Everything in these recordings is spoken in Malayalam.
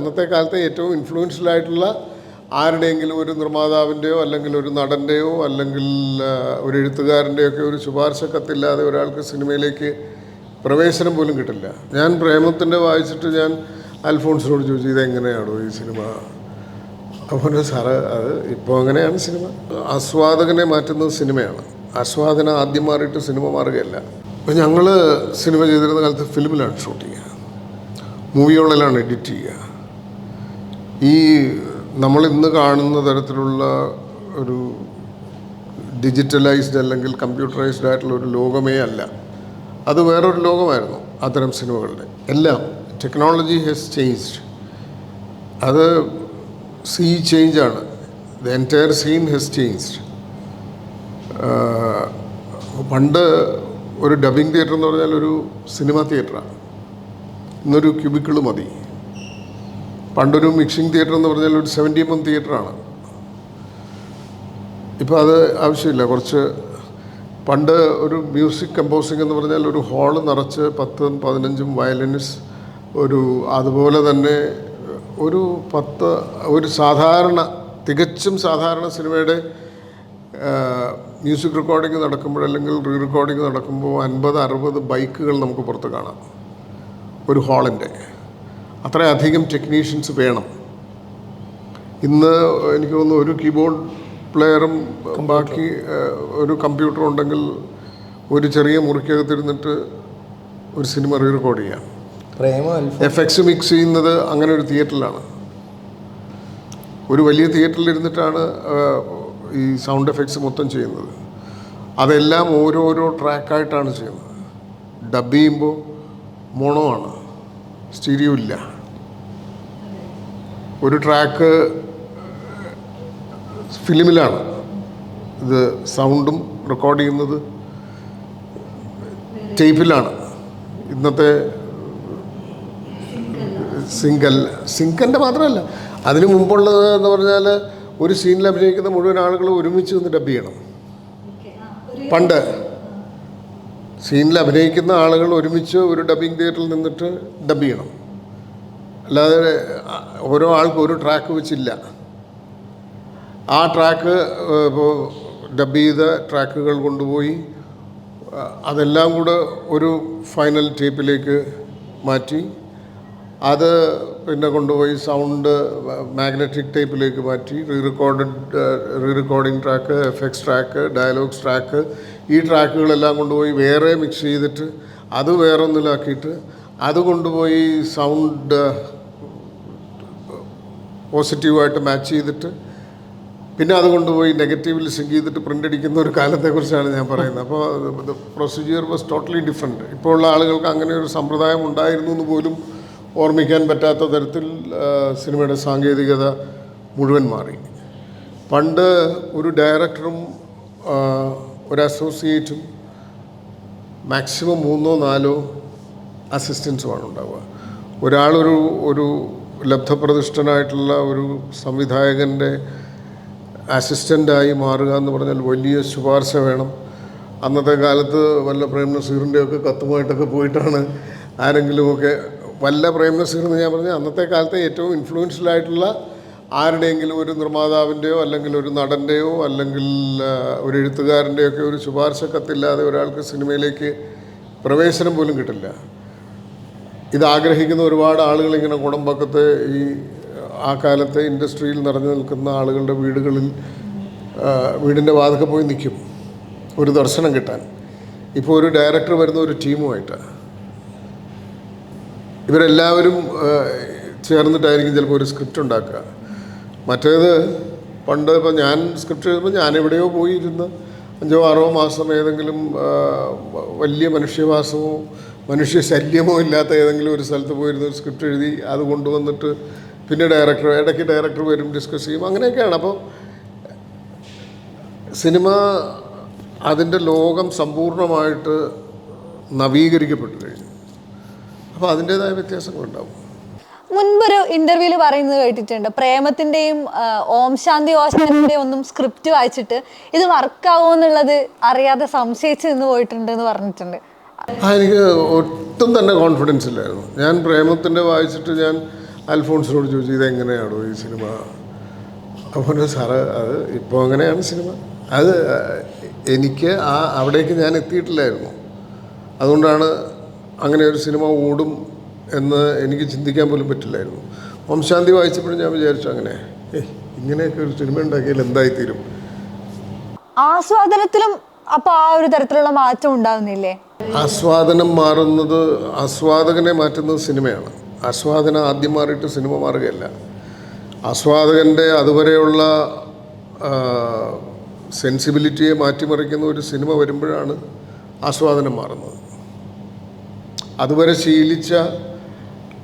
അന്നത്തെ കാലത്തെ ഏറ്റവും ഇൻഫ്ലുവൻഷ്യൽ ആയിട്ടുള്ള ആരുടെയെങ്കിലും ഒരു നിർമ്മാതാവിന്റെയോ അല്ലെങ്കിൽ ഒരു നടന്റെയോ അല്ലെങ്കിൽ ഒരു എഴുത്തുകാരന്റെയോ ഒക്കെ ഒരു ശുപാർശ കത്തില്ലാതെ ഒരാൾക്ക് സിനിമയിലേക്ക് പ്രവേശനം പോലും കിട്ടില്ല. ഞാൻ പ്രേമത്തിന്റെ വായിച്ചിട്ട് ഞാൻ അൽഫോൺസിനോട് ചോദിച്ചു ഇതെങ്ങനെയാണോ ഈ സിനിമ? അപ്പോൾ സാറ് അത് ഇപ്പോൾ അങ്ങനെയാണ് സിനിമ. ആസ്വാദകനെ മാറ്റുന്നത് സിനിമയാണ്. ആസ്വാദന ആദ്യം മാറിയിട്ട് സിനിമ മാറുകയല്ല. അപ്പോൾ ഞങ്ങൾ സിനിമ ചെയ്തിരുന്ന കാലത്ത് ഫിലിമിലാണ് ഷൂട്ട് ചെയ്യുക. മൂവിയോളിലാണ് എഡിറ്റ് ചെയ്യുക. ഈ നമ്മൾ ഇന്ന് കാണുന്ന തരത്തിലുള്ള ഒരു ഡിജിറ്റലൈസ്ഡ് അല്ലെങ്കിൽ കമ്പ്യൂട്ടറൈസ്ഡ് ആയിട്ടുള്ള ഒരു ലോകമേ അല്ല. അത് വേറൊരു ലോകമായിരുന്നു അത്തരം സിനിമകളുടെ. എല്ലാം ടെക്നോളജി ഹാസ് ചേഞ്ച്ഡ് അത് sea ചേഞ്ചാണ് the entire scene has changed പണ്ട് ഒരു ഡബിങ് തിയേറ്റർ എന്ന് പറഞ്ഞാൽ ഒരു സിനിമ തിയേറ്ററാണ് ഇന്നൊരു ക്യൂബിക്കിൾ മതി. പണ്ടൊരു മിക്സിംഗ് തിയേറ്റർ എന്ന് പറഞ്ഞാൽ ഒരു സെവന്റി എം എം തിയേറ്ററാണ്. ഇപ്പോൾ അത് ആവശ്യമില്ല. കുറച്ച് പണ്ട് ഒരു മ്യൂസിക് കമ്പോസിംഗ് എന്ന് പറഞ്ഞാൽ ഒരു ഹാൾ നിറച്ച് പത്തും പതിനഞ്ചും വയലിനിസ് ഒരു അതുപോലെ തന്നെ ഒരു പത്ത് ഒരു സാധാരണ തികച്ചും സാധാരണ സിനിമയുടെ മ്യൂസിക് റെക്കോർഡിംഗ് നടക്കുമ്പോൾ അല്ലെങ്കിൽ റീ റെക്കോർഡിംഗ് നടക്കുമ്പോൾ അൻപത് അറുപത് ബൈക്കുകൾ നമുക്ക് പുറത്ത് കാണാം. ഒരു ഹാളിന്റെ അത്രയധികം ടെക്നീഷ്യൻസ് വേണം. ഇന്ന് എനിക്ക് തോന്നുന്നു ഒരു കീബോർഡ് പ്ലെയറും ബാക്കി ഒരു കമ്പ്യൂട്ടറും ഉണ്ടെങ്കിൽ ഒരു ചെറിയ മുറിക്കകത്തിരുന്നിട്ട് ഒരു സിനിമ റീ റെക്കോർഡ് ചെയ്യാം എഫ് എക്സ് മിക്സ് ചെയ്യുന്നത് അങ്ങനെ ഒരു തിയേറ്ററിലാണ് ഒരു വലിയ തിയേറ്ററിൽ ഇരുന്നിട്ടാണ് ഈ സൗണ്ട് എഫക്ട്സ് മൊത്തം ചെയ്യുന്നത്. അതെല്ലാം ഓരോരോ ട്രാക്കായിട്ടാണ് ചെയ്യുന്നത്. ഡബ് ചെയ്യുമ്പോൾ മോണോ ആണ്. സ്റ്റീരിയോ ഇല്ല. ഒരു ട്രാക്ക് ഫിലിമിലാണ്. ഇത് സൗണ്ടും റെക്കോർഡ് ചെയ്യുന്നത് ടേപ്പിലാണ്. ഇന്നത്തെ സിംഗൽ സിങ്കന്റെ മാത്രമല്ല അതിനു മുമ്പുള്ളത് എന്ന് പറഞ്ഞാൽ ഒരു സീനിൽ അഭിനയിക്കുന്ന മുഴുവൻ ആളുകൾ ഒരുമിച്ച് നിന്ന് ഡബ് ചെയ്യണം. പണ്ട് സീനിൽ അഭിനയിക്കുന്ന ആളുകൾ ഒരുമിച്ച് ഒരു ഡബിങ് തിയേറ്ററിൽ നിന്നിട്ട് ഡബ് ചെയ്യണം. അല്ലാതെ ഓരോ ആൾക്കും ഒരു ട്രാക്ക് വെച്ചില്ല. ആ ട്രാക്ക് ഇപ്പോൾ ഡബ് ചെയ്ത ട്രാക്കുകൾ കൊണ്ടുപോയി അതെല്ലാം കൂടെ ഒരു ഫൈനൽ ടേപ്പിലേക്ക് മാറ്റി. അത് പിന്നെ കൊണ്ടുപോയി സൗണ്ട് മാഗ്നറ്റിക് ടേപ്പിലേക്ക് മാറ്റി. Re record re recording track effects track dialogues track ഈ ട്രാക്കുകളെല്ലാം കൊണ്ടുപോയി വേറെ മിക്സ് ചെയ്തിട്ട് അത് വേറെ ഒന്നിലാക്കിയിട്ട് അത് കൊണ്ടുപോയി സൗണ്ട് പോസിറ്റീവായിട്ട് മാച്ച് ചെയ്തിട്ട് പിന്നെ അത് കൊണ്ടുപോയി നെഗറ്റീവിൽ സിങ്ക് ചെയ്തിട്ട് പ്രിന്റ് അടിക്കുന്ന ഒരു കാലത്തെക്കുറിച്ചാണ് ഞാൻ പറയുന്നത്. അപ്പോൾ പ്രൊസീജിയർ വാസ് ടോട്ടലി ഡിഫറെന്റ് ഇപ്പോൾ ഉള്ള ആളുകൾക്ക് അങ്ങനെ ഒരു സമ്പ്രദായം ഉണ്ടായിരുന്നു എന്ന് പോലും ഓർമ്മിക്കാൻ പറ്റാത്ത തരത്തിൽ സിനിമയുടെ സാങ്കേതികത മുഴുവൻ മാറി. പണ്ട് ഒരു ഡയറക്ടറും ഒരു അസോസിയേറ്റും മാക്സിമം മൂന്നോ നാലോ അസിസ്റ്റൻസുമാണ് ഉണ്ടാവുക. ഒരാളൊരു ഒരു ലബ്ധപ്രതിഷ്ഠനായിട്ടുള്ള ഒരു സംവിധായകന്റെ അസിസ്റ്റന്റായി മാറുക എന്ന് പറഞ്ഞാൽ വലിയ ശുപാർശ വേണം. അന്നത്തെ കാലത്ത് വല്ല പ്രേം നസീറിന്റെയൊക്കെ കത്തുമായിട്ടൊക്കെ പോയിട്ടാണ് ആരെങ്കിലുമൊക്കെ വല്ല പ്രേം നസീർ എന്ന് ഞാൻ പറഞ്ഞാൽ അന്നത്തെ കാലത്തെ ഏറ്റവും ഇൻഫ്ലുവൻഷ്യൽ ആയിട്ടുള്ള ആരുടെയെങ്കിലും ഒരു നിർമ്മാതാവിന്റെയോ അല്ലെങ്കിൽ ഒരു നടന്റെയോ അല്ലെങ്കിൽ ഒരു എഴുത്തുകാരന്റെയൊക്കെ ഒരു ശുപാർശ കത്തില്ലാതെ ഒരാൾക്ക് സിനിമയിലേക്ക് പ്രവേശനം പോലും കിട്ടില്ല. ഇത് ആഗ്രഹിക്കുന്ന ഒരുപാട് ആളുകൾ ഇങ്ങനെ കുടമ്പക്കത്തെ ഈ ആ കാലത്തെ ഇൻഡസ്ട്രിയിൽ നിറഞ്ഞു നിൽക്കുന്ന ആളുകളുടെ വീടുകളിൽ വീടിന്റെ വാതൊക്കെ പോയി നിൽക്കും. ഒരു ദർശനം കിട്ടാൻ. ഇപ്പോൾ ഒരു ഡയറക്ടർ വരുന്ന ഒരു ടീമുമായിട്ടാണ്. ഇവരെല്ലാവരും ചേർന്നിട്ടായിരിക്കും ചിലപ്പോൾ ഒരു സ്ക്രിപ്റ്റ് ഉണ്ടാക്കുക. മറ്റേത് പണ്ട് ഇപ്പോൾ ഞാൻ സ്ക്രിപ്റ്റ് എഴുതുമ്പോൾ ഞാൻ എവിടെയോ പോയി ഇരുന്ന് അഞ്ചോ ആറോ മാസം ഏതെങ്കിലും വലിയ മനുഷ്യവാസമോ മനുഷ്യ ശല്യമോ ഇല്ലാത്ത ഏതെങ്കിലും ഒരു സ്ഥലത്ത് പോയിരുന്ന ഒരു സ്ക്രിപ്റ്റ് എഴുതി അത് കൊണ്ടുവന്നിട്ട് പിന്നെ ഡയറക്ടർ ഇടയ്ക്ക് ഡയറക്ടർ വരും ഡിസ്കസ് ചെയ്യും. അങ്ങനെയൊക്കെയാണ്. അപ്പോൾ സിനിമ അതിന്റെ ലോകം സമ്പൂർണമായിട്ട് നവീകരിക്കപ്പെട്ടു കഴിഞ്ഞു. അപ്പോൾ അതിന്റേതായ വ്യത്യാസങ്ങളുണ്ടാവും. മുൻപൊരു ഇന്റർവ്യൂൽ പറയുന്നത് കേട്ടിട്ടുണ്ട്. പ്രേമത്തിന്റെയും ഓം ശാന്തി ഓശാന്റെയും ഒന്നും സ്ക്രിപ്റ്റ് വായിച്ചിട്ട് ഇത് വർക്കാവോ എന്നുള്ളത് അറിയാതെ സംശയിച്ച് നിന്ന് പോയിട്ടുണ്ട് എന്ന് പറഞ്ഞിട്ടുണ്ട്. ആ എനിക്ക് ഒട്ടും തന്നെ കോൺഫിഡൻസ് ഇല്ലായിരുന്നു. ഞാൻ പ്രേമത്തിന്റെ വായിച്ചിട്ട് ഞാൻ അൽഫോൺസിനോട് ചോദിച്ചു ഇതെങ്ങനെയാണോ ഈ സിനിമ? അപ്പോൾ സാറ് അത് ഇപ്പോൾ അങ്ങനെയാണ് സിനിമ. അത് എനിക്ക് ആ അവിടേക്ക് ഞാൻ എത്തിയിട്ടില്ലായിരുന്നു. അതുകൊണ്ടാണ് അങ്ങനെ ഒരു സിനിമ ഓടും എന്ന് എനിക്ക് ചിന്തിക്കാൻ പോലും പറ്റില്ലായിരുന്നു. ഓംശാന്തി വായിച്ചപ്പോഴും ഞാൻ വിചാരിച്ചു അങ്ങനെ ഇങ്ങനെയൊക്കെ ഒരു സിനിമ ഉണ്ടാക്കിയാൽ എന്തായിത്തീരും? ആസ്വാദനത്തിലും അപ്പൊ ആ ഒരു തരത്തിലുള്ള മാറ്റം ഉണ്ടാവുന്നില്ലേ? ആസ്വാദനം മാറുന്നത് ആസ്വാദകനെ മാറ്റുന്നത് സിനിമയാണ്. ആസ്വാദനം ആദ്യം മാറിയിട്ട് സിനിമ മാറുകയല്ല. ആസ്വാദകന്റെ അതുവരെയുള്ള സെൻസിബിലിറ്റിയെ മാറ്റിമറിക്കുന്ന ഒരു സിനിമ വരുമ്പോഴാണ് ആസ്വാദനം മാറുന്നത്. അതുവരെ ശീലിച്ച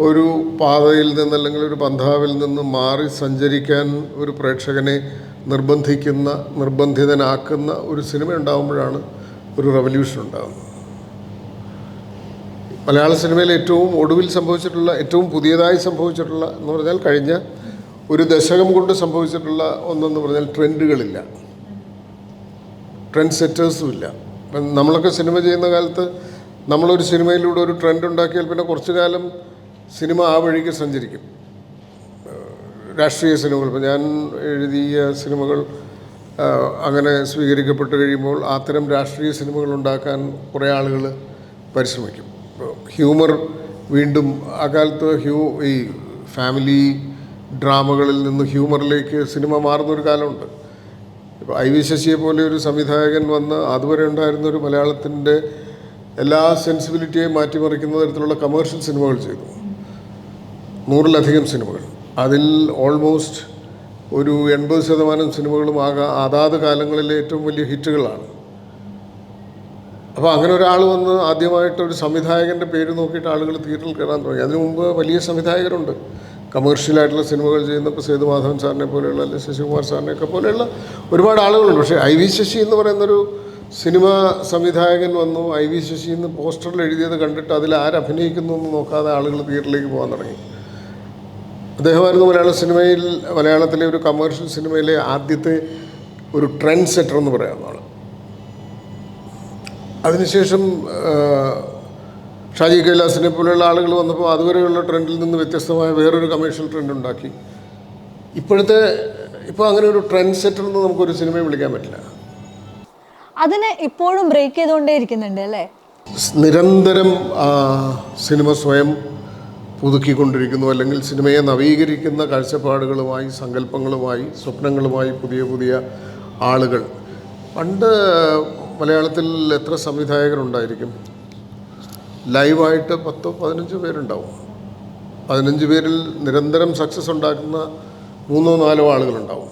ഒരു പാതയിൽ നിന്ന് അല്ലെങ്കിൽ ഒരു പന്ഥാവിൽ നിന്ന് മാറി സഞ്ചരിക്കാൻ ഒരു പ്രേക്ഷകനെ നിർബന്ധിക്കുന്ന നിർബന്ധിതനാക്കുന്ന ഒരു സിനിമ ഉണ്ടാകുമ്പോഴാണ് ഒരു റവല്യൂഷൻ ഉണ്ടാകുന്നത് മലയാള സിനിമയിൽ ഏറ്റവും ഒടുവിൽ സംഭവിച്ചിട്ടുള്ള ഏറ്റവും പുതിയതായി സംഭവിച്ചിട്ടുള്ള എന്ന് പറഞ്ഞാൽ കഴിഞ്ഞ ഒരു ദശകം കൊണ്ട് സംഭവിച്ചിട്ടുള്ള ഒന്നെന്ന് പറഞ്ഞാൽ ട്രെൻഡുകളില്ല. ട്രെൻഡ് സെറ്റേഴ്സും ഇല്ല. നമ്മളൊക്കെ സിനിമ ചെയ്യുന്ന കാലത്ത് നമ്മളൊരു സിനിമയിലൂടെ ഒരു ട്രെൻഡ് ഉണ്ടാക്കിയാൽ പിന്നെ കുറച്ചു കാലം സിനിമ ആ വഴിക്ക് സഞ്ചരിക്കും. രാഷ്ട്രീയ സിനിമകൾ ഇപ്പം ഞാൻ എഴുതിയ സിനിമകൾ അങ്ങനെ സ്വീകരിക്കപ്പെട്ട് കഴിയുമ്പോൾ അത്തരം രാഷ്ട്രീയ സിനിമകൾ ഉണ്ടാക്കാൻ കുറേ ആളുകൾ പരിശ്രമിക്കും. ഹ്യൂമർ വീണ്ടും ആ കാലത്ത് ഹ്യൂ ഈ ഫാമിലി ഡ്രാമകളിൽ നിന്ന് ഹ്യൂമറിലേക്ക് സിനിമ മാറുന്നൊരു കാലമുണ്ട്. ഇപ്പോൾ ഐ വി ശശിയെ പോലെ ഒരു സംവിധായകൻ വന്ന് അതുവരെ ഉണ്ടായിരുന്ന ഒരു മലയാളത്തിന്റെ എല്ലാ സെൻസിബിലിറ്റിയെയും മാറ്റിമറിക്കുന്ന തരത്തിലുള്ള കമേഴ്ഷ്യൽ സിനിമകൾ ചെയ്തു. നൂറിലധികം സിനിമകൾ. അതിൽ ഓൾമോസ്റ്റ് ഒരു എൺപത് ശതമാനം സിനിമകളും ആകാ അതാത് കാലങ്ങളിലെ ഏറ്റവും വലിയ ഹിറ്റുകളാണ്. അപ്പോൾ അങ്ങനെ ഒരാൾ വന്ന് ആദ്യമായിട്ട് ഒരു സംവിധായകന്റെ പേര് നോക്കിയിട്ട് ആളുകൾ തിയേറ്ററിൽ കയറാൻ തുടങ്ങി. അതിനു മുമ്പ് വലിയ സംവിധായകരുണ്ട്. കമേഴ്ഷ്യലായിട്ടുള്ള സിനിമകൾ ചെയ്യുന്ന ഇപ്പോൾ സേതുമാധവൻ സാറിനെ പോലെയുള്ള അല്ലെങ്കിൽ ശശികുമാർ സാറിനെയൊക്കെ പോലെയുള്ള ഒരുപാട് ആളുകളുണ്ട്. പക്ഷേ ഐ വി ശശി എന്ന് പറയുന്നൊരു സിനിമ സംവിധായകൻ വന്നു. ഐ വി ശശി എന്ന് പോസ്റ്ററിൽ എഴുതിയത് കണ്ടിട്ട് അതിൽ ആരഭിനയിക്കുന്നു എന്ന് നോക്കാതെ ആളുകൾ തിയേറ്ററിലേക്ക് പോകാൻ തുടങ്ങി. അദ്ദേഹമായിരുന്നു മലയാള സിനിമയിൽ മലയാളത്തിലെ ഒരു കമേഴ്ഷ്യൽ സിനിമയിലെ ആദ്യത്തെ ഒരു ട്രെൻഡ് സെറ്റർ എന്ന് പറയാവുന്ന ആൾ അതിനുശേഷം ഷാജി കൈലാസിനെ പോലെയുള്ള ആളുകൾ വന്നപ്പോൾ അതുവരെയുള്ള ട്രെൻഡിൽ നിന്ന് വ്യത്യസ്തമായ വേറൊരു കമേഴ്ഷ്യൽ ട്രെൻഡ് ഉണ്ടാക്കി. ഇപ്പോഴത്തെ ഇപ്പോൾ അങ്ങനെ ഒരു ട്രെൻഡ് സെറ്റർ എന്ന് നമുക്കൊരു സിനിമയെ വിളിക്കാൻ പറ്റില്ല. അതിനെ ഇപ്പോഴും ബ്രേക്ക് ചെയ്തുകൊണ്ടേ ഇരിക്കുന്നുണ്ട് അല്ലേ? നിരന്തരം സിനിമ സ്വയം പുതുക്കിക്കൊണ്ടിരിക്കുന്നു. അല്ലെങ്കിൽ സിനിമയെ നവീകരിക്കുന്ന കാഴ്ചപ്പാടുകളുമായി സങ്കല്പങ്ങളുമായി സ്വപ്നങ്ങളുമായി പുതിയ പുതിയ ആളുകൾ. പണ്ട് മലയാളത്തിൽ എത്ര സംവിധായകരുണ്ടായിരിക്കും? ലൈവായിട്ട് പത്തോ പതിനഞ്ചോ പേരുണ്ടാവും. പതിനഞ്ച് പേരിൽ നിരന്തരം സക്സസ് ഉണ്ടാക്കുന്ന മൂന്നോ നാലോ ആളുകളുണ്ടാവും.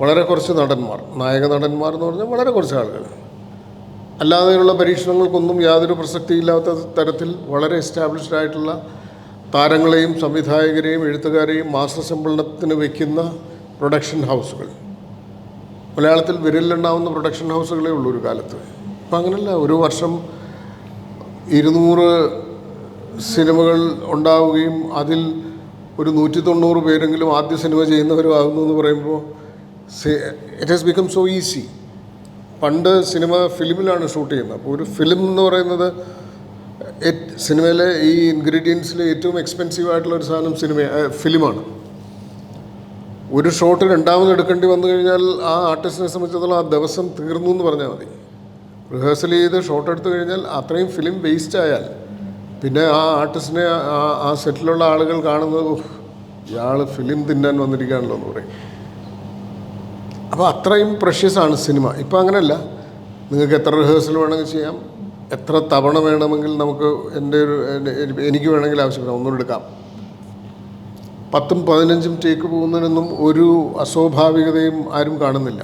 വളരെ കുറച്ച് നടന്മാർ. നായക നടന്മാർ എന്ന് പറഞ്ഞാൽ വളരെ കുറച്ച് ആളുകൾ. അല്ലാതെയുള്ള പരീക്ഷണങ്ങൾക്കൊന്നും യാതൊരു പ്രസക്തിയില്ലാത്ത തരത്തിൽ വളരെ എസ്റ്റാബ്ലിഷ്ഡ് ആയിട്ടുള്ള താരങ്ങളെയും സംവിധായകരെയും എഴുത്തുകാരെയും മാസ്റ്റർ ശമ്പളത്തിന് വയ്ക്കുന്ന പ്രൊഡക്ഷൻ ഹൗസുകൾ മലയാളത്തിൽ വിരലിലുണ്ടാവുന്ന പ്രൊഡക്ഷൻ ഹൗസുകളേ ഉള്ളൂ ഒരു കാലത്ത്. ഇപ്പം അങ്ങനല്ല. ഒരു വർഷം ഇരുന്നൂറ് സിനിമകൾ ഉണ്ടാവുകയും അതിൽ ഒരു നൂറ്റി തൊണ്ണൂറ് പേരെങ്കിലും ആദ്യ സിനിമ ചെയ്യുന്നവരുമാകുന്നു എന്ന് പറയുമ്പോൾ it has become so easy പണ്ട് സിനിമ ഫിലിമിലാണ് ഷൂട്ട് ചെയ്യുന്നത്. അപ്പോൾ ഒരു ഫിലിം എന്ന് പറയുന്നത് സിനിമയിലെ ഈ ഇൻഗ്രീഡിയൻസിൽ ഏറ്റവും എക്സ്പെൻസീവ് ആയിട്ടുള്ള ഒരു സാധനം സിനിമ ഫിലിമാണ്. ഒരു ഷോട്ടിൽ രണ്ടാമത് എടുക്കേണ്ടി വന്നു കഴിഞ്ഞാൽ ആ ആർട്ടിസ്റ്റിനെ സംബന്ധിച്ചിടത്തോളം ആ ദിവസം തീർന്നു എന്ന് പറഞ്ഞാൽ മതി. റിഹേഴ്സൽ ചെയ്ത് ഷോട്ട് എടുത്തു കഴിഞ്ഞാൽ അത്രയും ഫിലിം വേസ്റ്റ് ആയാൽ പിന്നെ ആ ആർട്ടിസ്റ്റിനെ ആ സെറ്റിലുള്ള ആളുകൾ കാണുന്നത് "ഉഫ്, ഇയാൾ ഫിലിം തിന്നാൻ വന്നിരിക്കുകയാണല്ലോ എന്ന് പറയും. അപ്പോൾ അത്രയും പ്രഷ്യസ് ആണ് സിനിമ ഇപ്പം അങ്ങനെയല്ല നിങ്ങൾക്ക് എത്ര റിഹേഴ്സൽ വേണമെങ്കിൽ ചെയ്യാം. എത്ര തവണ വേണമെങ്കിൽ നമുക്ക് എന്റെ ഒരു എനിക്ക് വേണമെങ്കിൽ ആവശ്യമില്ല. ഒന്നും എടുക്കാം. പത്തും പതിനഞ്ചും ടേക്ക് പോകുന്നതിനൊന്നും ഒരു അസ്വാഭാവികതയും ആരും കാണുന്നില്ല.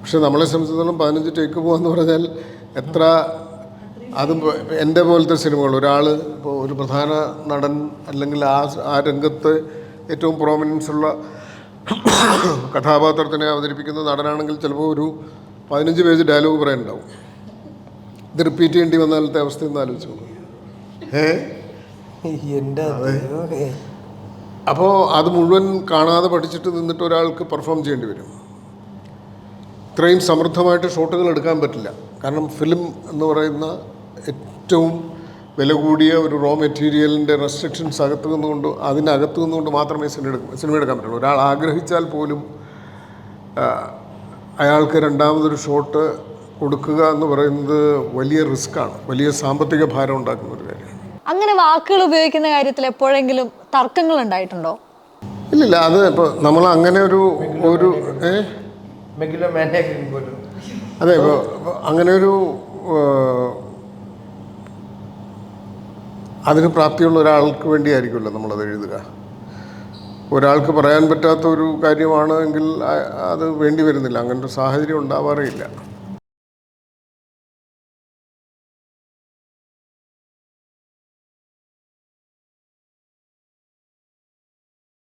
പക്ഷെ നമ്മളെ സംബന്ധിച്ചിടത്തോളം പതിനഞ്ച് ടേക്ക് പോകാന്ന് പറഞ്ഞാൽ എത്ര അതും എന്റെ പോലത്തെ സിനിമകൾ ഒരാൾ ഇപ്പോൾ ഒരു പ്രധാന നടൻ അല്ലെങ്കിൽ ആ ആ രംഗത്ത് ഏറ്റവും പ്രോമിനൻസ് ഉള്ള കഥാപാത്രത്തിനെ അവതരിപ്പിക്കുന്ന നടനാണെങ്കിൽ ചിലപ്പോൾ ഒരു പതിനഞ്ച് പേജ് ഡയലോഗ് പറയാനുണ്ടാവും. ഇത് റിപ്പീറ്റ് ചെയ്യേണ്ടി വന്നാലത്തെ അവസ്ഥ ഒന്ന് ആലോചിച്ചു ഏ? എന്റെ. അപ്പോൾ അത് മുഴുവൻ കാണാതെ പഠിച്ചിട്ട് നിന്നിട്ട് ഒരാൾക്ക് പെർഫോം ചെയ്യേണ്ടി വരും. ഇത്രയും സമൃദ്ധമായിട്ട് ഷോട്ടുകൾ എടുക്കാൻ പറ്റില്ല. കാരണം ഫിലിം എന്ന് പറയുന്ന ഏറ്റവും വില കൂടിയ ഒരു റോ മെറ്റീരിയലിന്റെ റെസ്ട്രിക്ഷൻസ് അകത്തു നിന്നുകൊണ്ട് അതിനകത്തു നിന്നുകൊണ്ട് മാത്രമേ സിനിമ എടുക്കും സിനിമ എടുക്കാൻ പറ്റുള്ളൂ. ഒരാൾ ആഗ്രഹിച്ചാൽ പോലും അയാൾക്ക് രണ്ടാമതൊരു ഷോട്ട് കൊടുക്കുക എന്ന് പറയുന്നത് വലിയ റിസ്ക്കാണ് വലിയ സാമ്പത്തിക ഭാരം ഉണ്ടാക്കുന്ന ഒരു കാര്യമാണ്. അങ്ങനെ വാക്കുകൾ ഉപയോഗിക്കുന്ന കാര്യത്തിൽ എപ്പോഴെങ്കിലും തർക്കങ്ങൾ ഉണ്ടായിട്ടുണ്ടോ? ഇല്ലില്ല അത് ഇപ്പോൾ നമ്മൾ അങ്ങനെ ഒരു ഒരു അതെ ഇപ്പോൾ അങ്ങനെ ഒരു അതിന് പ്രാപ്തിയുള്ള ഒരാൾക്ക് വേണ്ടിയായിരിക്കുമല്ലോ നമ്മളത് എഴുതുക. ഒരാൾക്ക് പറയാൻ പറ്റാത്ത ഒരു കാര്യമാണ് എങ്കിൽ അത് വേണ്ടി വരുന്നില്ല. അങ്ങനൊരു സാഹചര്യം ഉണ്ടാവാറേ ഇല്ല.